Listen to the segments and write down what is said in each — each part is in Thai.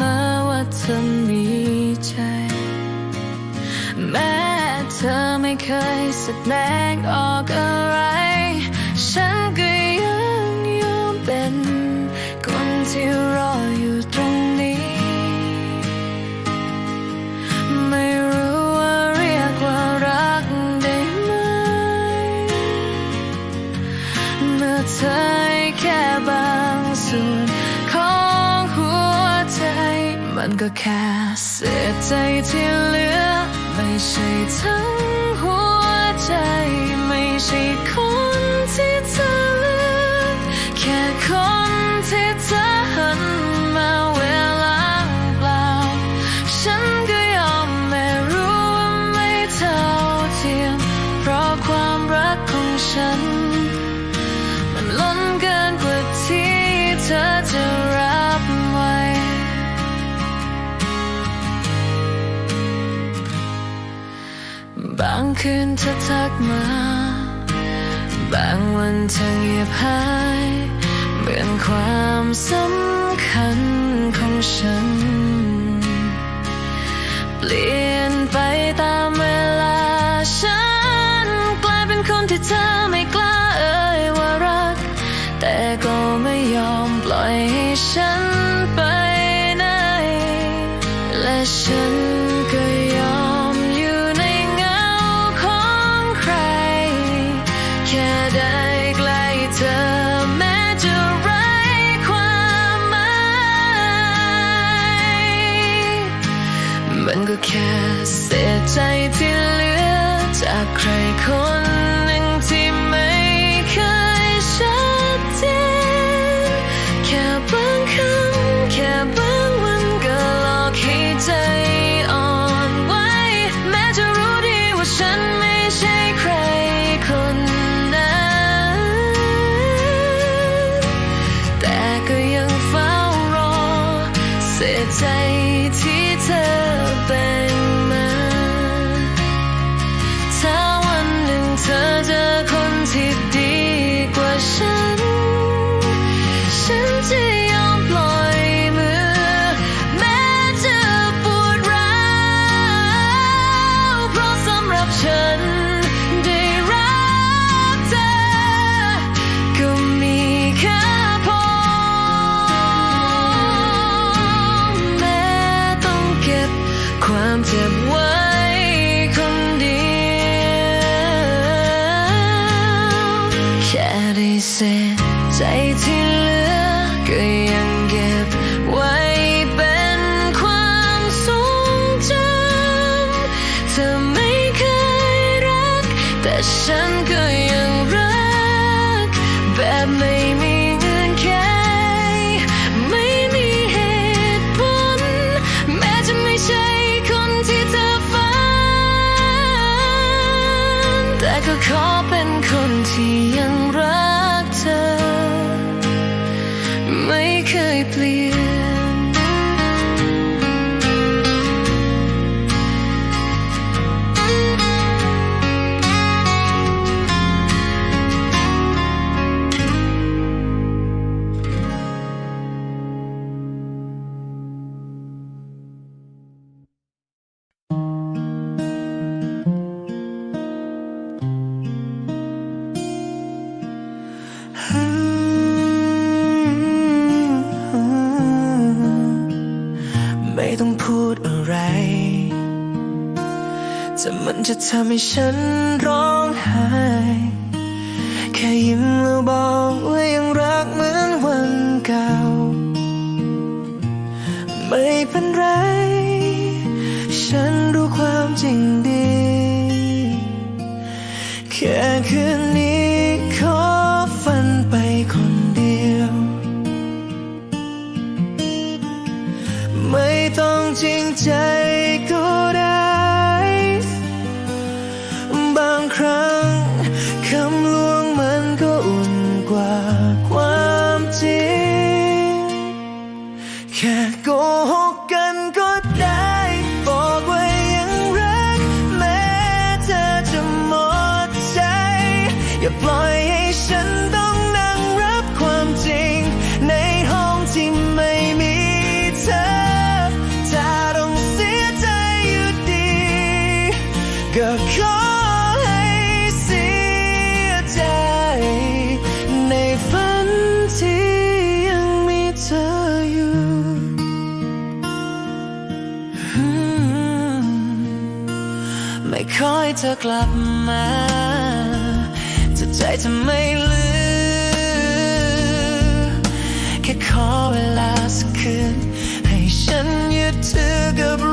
มอว่าเธอมีใจ แม้เธอไม่เคยแสดงออก ก็แค่เสียใจที่เหลือ ไม่ใช่ทั้งหัวใจ ไม่ใช่ คืนเธอทักมา บางวันเธอเงียบหายเบื่นความสำคัญของฉัน เปลี่ยนไปตามเวลาฉัน กลายเป็นคนที่เธอไม่กล้าเอ่ยว่ารัก แต่ก็ไม่ยอมปล่อยให้ฉันไปไหนและฉัน เป็นคนที่ยัง ทำให้ฉันร้องไห้แค่ยิ้มแล้วบอกว่ายังรักเหมือนวันเก่า ไม่เป็นไร ฉันรู้ความจริงดี แค่คืน อยเธอกลับมาจะใจจะไม่ลืมแค่ขอเวลาสักคืนให้ฉันยึดถือกับ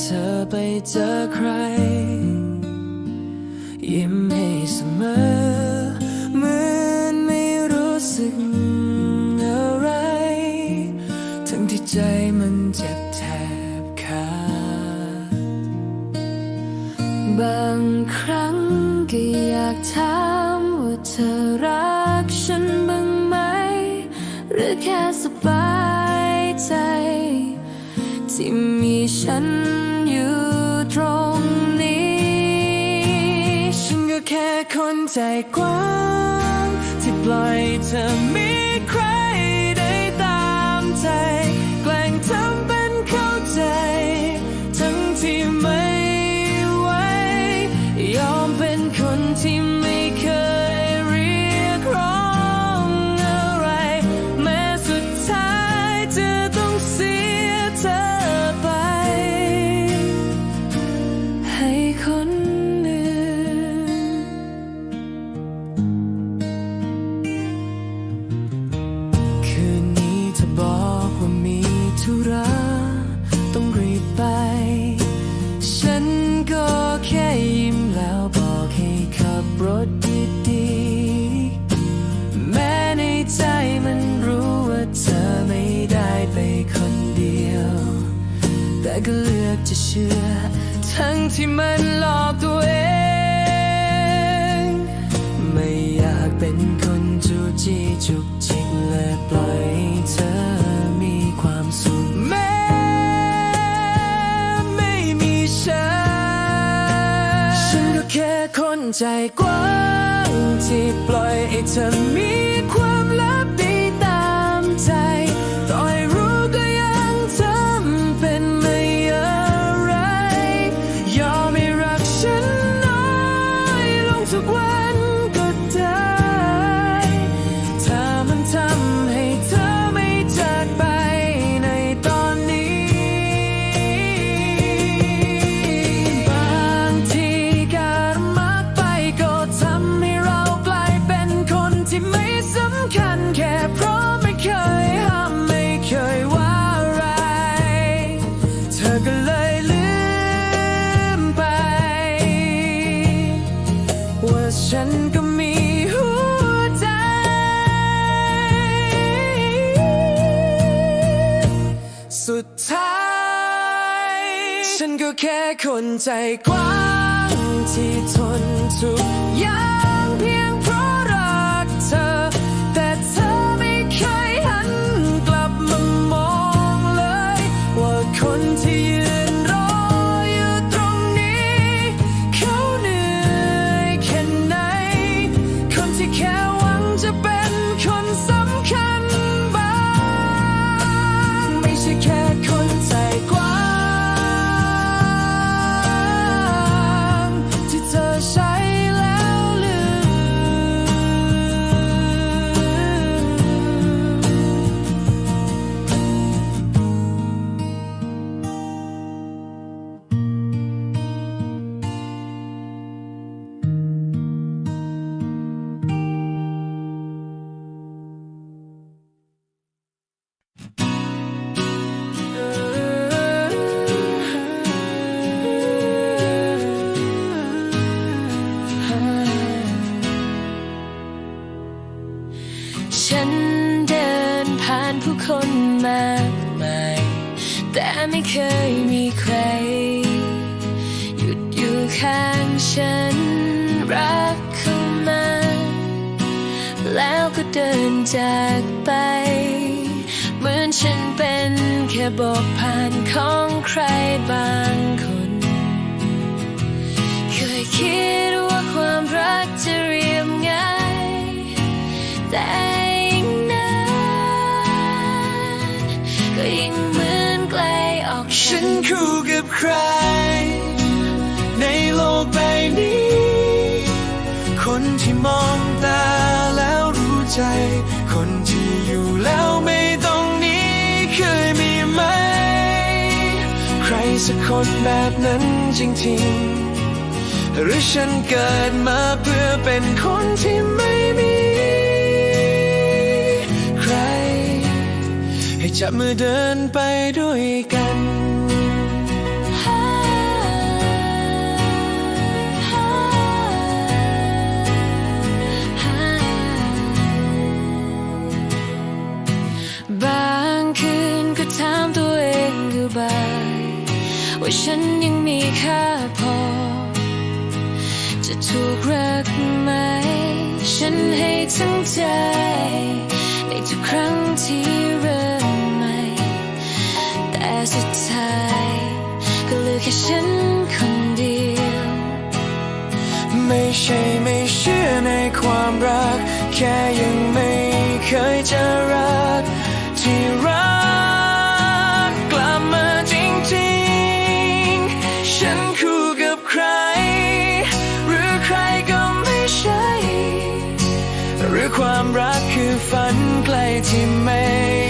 เธอไปเจอใคร ยิ้มให้เสมอเหมือนไม่รู้สึกอะไร ทั้งที่ใจมันเจ็บแทบขาดบางครั้งก็อยากถามว่าเธอ ใจกว้างที่ปล่อยเธอมี to me. ใจกว้างที่ทนทุกอย่างเพียง แค่บอกผ่านของใครบางคน เคยคิดว่าความรักจะเรียบง่าย แต่ยิ่งนานก็ยิ่งเหมือนไกลออกฉันคู่กับใคร ในโลกใบนี้ คนที่มองตาแล้วรู้ใจ สักคนแบบนั้นจริงๆ หรือฉันเกิดมาเพื่อเป็นคนที่ไม่มี ใคร ให้จับมือเดินไปด้วยกัน ว่าฉันยังมีค่าพอ จะถูกรักไหม ฉันให้ทั้งใจ ในทุกครั้งที่เริ่มใหม่ แต่สุดท้าย ก็เหลือแค่ฉันคนเดียว ไม่ใช่ไม่เชื่อในความรัก แค่ยังไม่เคยจะรักที่รัก ฝันไกลที่ไม่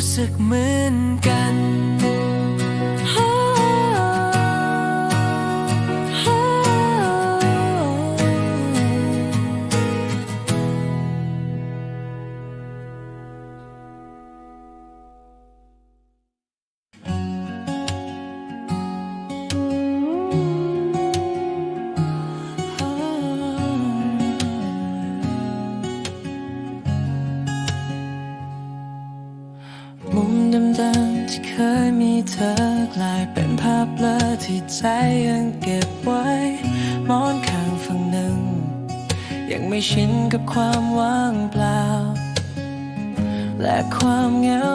ู้สึกเหมือนกัน ชินกับความว่างเปล่า และความเหงา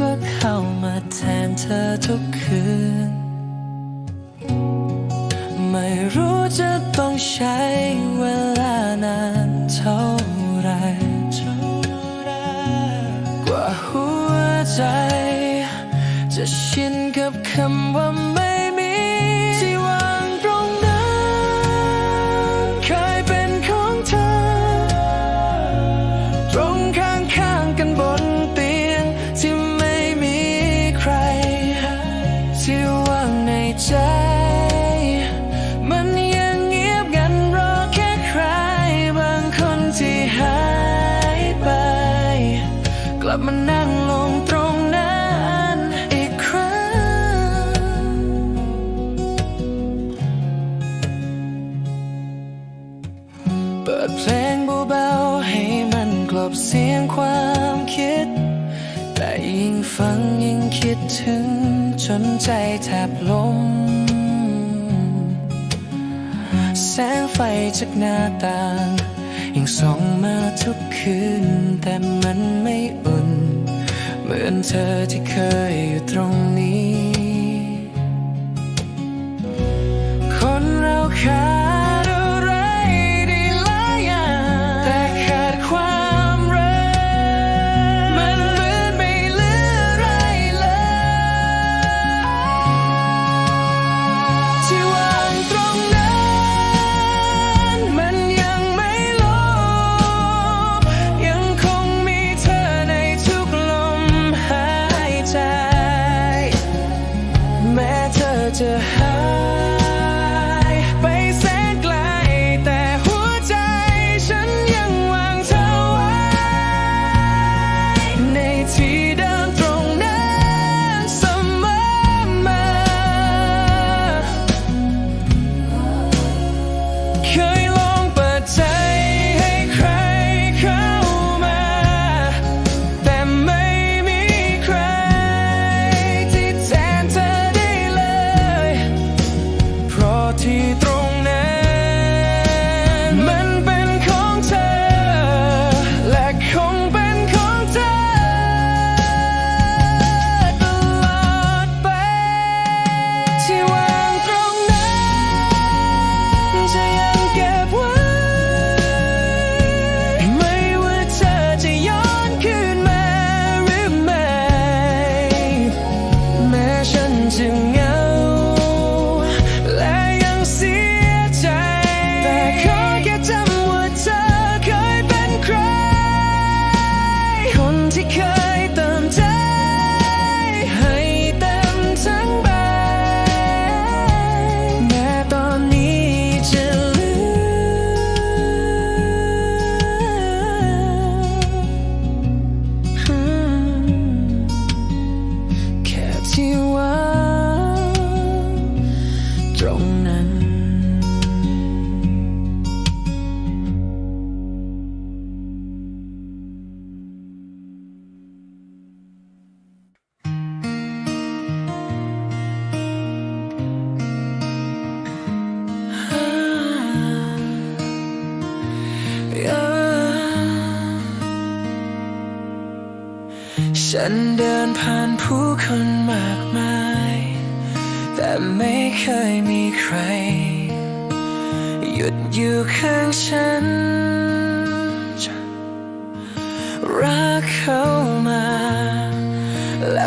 ก็เข้ามาแทนเธอทุกคืน ไม่รู้จะต้องใช้เวลานานเท่าไรกว่าหัวใจ จะชินกับคำว่าไม่ คิดถึงจนใจแทบล้มแสงไฟจากหน้าต่างยังส่องมาทุกคืน แต่มันไม่อุ่น เหมือนเธอที่เคยอยู่ตรงนี้ คนเราเคย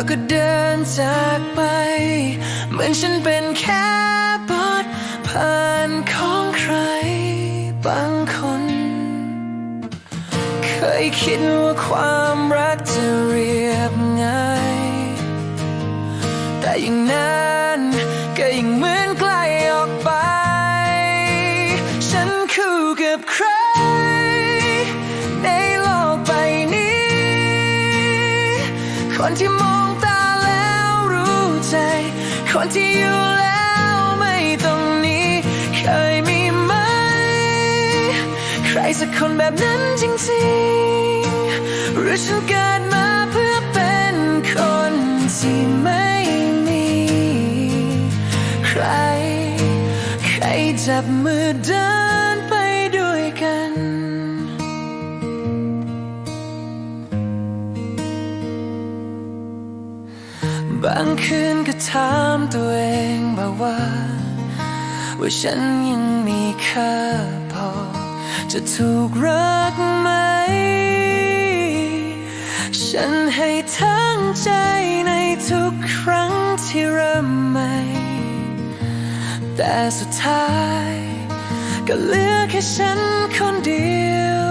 แล้ก็เดินจากไป เหมือนฉันเป็นแค่บทผ่านของใครบางคน เคยคิดว่าความรักจะเรียบง่าย แต่ยังไง ที่อยู่แล้วไม่ต้องหนีเคยมีไหม ใครสักคนแบบนั้นจริงๆ หรือฉันเกิดมาเพื่อเป็นคนที่ไม่มี ใคร ใครจับมือเดินไปด้วยกันบางคืนก็ ถามตัวเองบอกว่า ว่าฉันยังมีค่าพอ จะถูกรักไหม ฉันให้ทั้งใจในทุกครั้งที่เริ่มใหม่ แต่สุดท้าย ก็เหลือแค่ฉันคนเดียว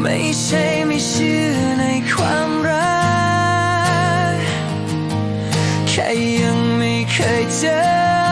ไม่ใช่ไม่เชื่อในความรัก แค่ยังไม่เคยเจอ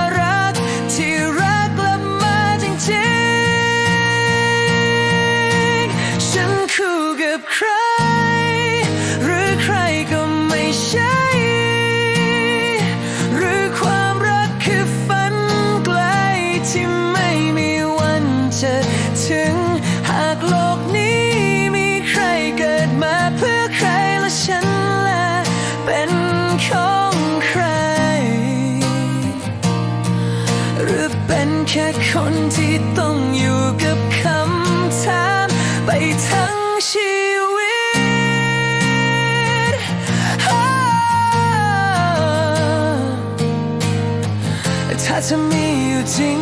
จริง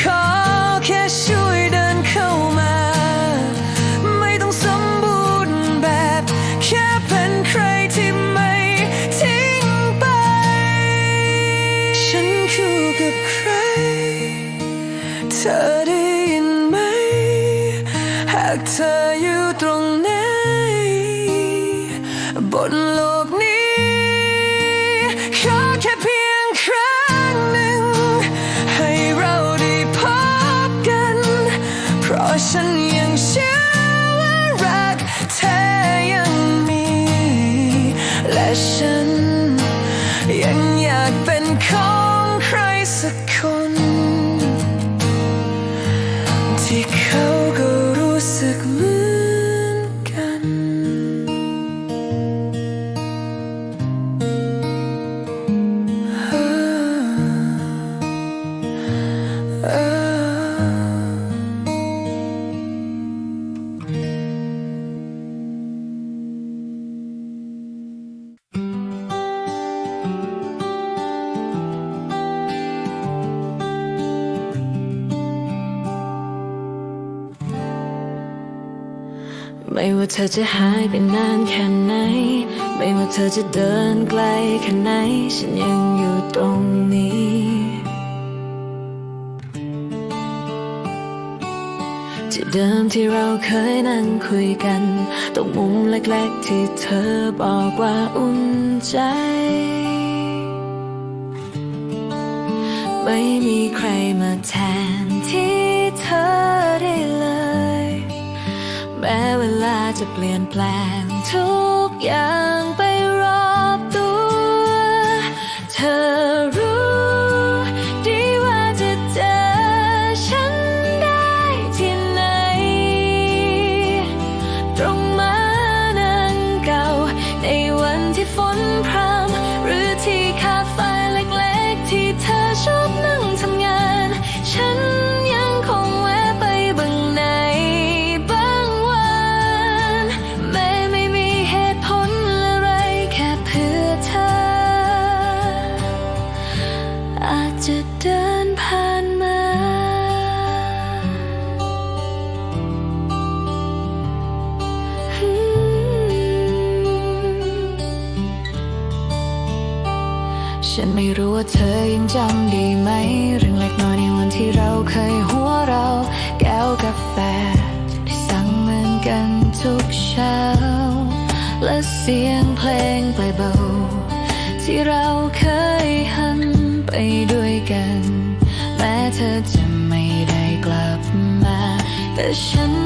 ขอแค่ช่วยเดินเข้ามา ไม่ต้องสมบูรณ์แบบ แค่เป็นใครที่ไม่ทิ้งไป ฉันคู่กับใคร เธอได้ยินไหม หากเธออยู่ตรงไหนบนโล ไม่ว่าเธอจะหายไปนานแค่ไหน ไม่ว่าเธอจะเดินไกลแค่ไหน ฉันยังอยู่ตรงนี้ ที่เดิมที่เราเคยนั่งคุยกันตรงมุมเล็กๆที่เธอบอกว่าอุ่นใจ ไม่มีใครมาแทนที่เธอได้เลย แม้เวลาจะเปลี่ยนแปลง ทุกอย่างไปรอบตัว เธอ สียงเพลงปล่อยเบา ที่เราเคยหันไปด้วยกัน แม้เธอจะไม่ได้กลับมา แต่ฉัน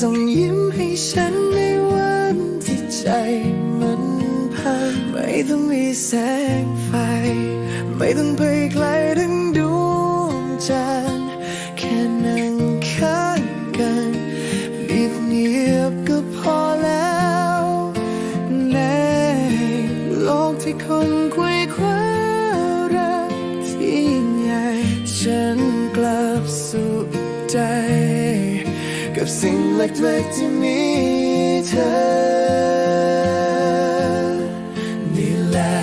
ส่งยิ้มให้ฉันในวันที่ใจมันพังไม่ต้องมีแสงไฟ ไม่ต้องไปไกลถึงดวงจันทร์แค่นั่งข้างกันเงียบเงียบก็พอแล้ว ในโลกที่คนควยคว้ารักที่ใหญ่ฉันกลับสุขใจ กับสิ่งเล็กๆที่มีเธอ นี่แหละ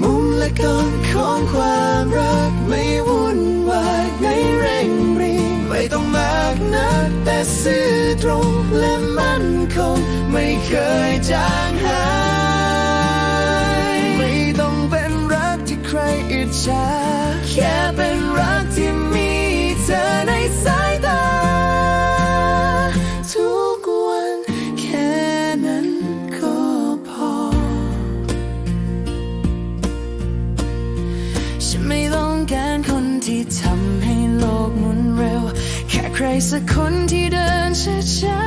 มุมและก้อนของความรักไม่วุ่นวายไม่เร่งรีไม่ต้องมากนักแต่ซื่อตรงและมั่นคงไม่เคยจางหาย ไม่ต้องเป็นรักที่ใครอิจฉา สักคนที่เดินช้า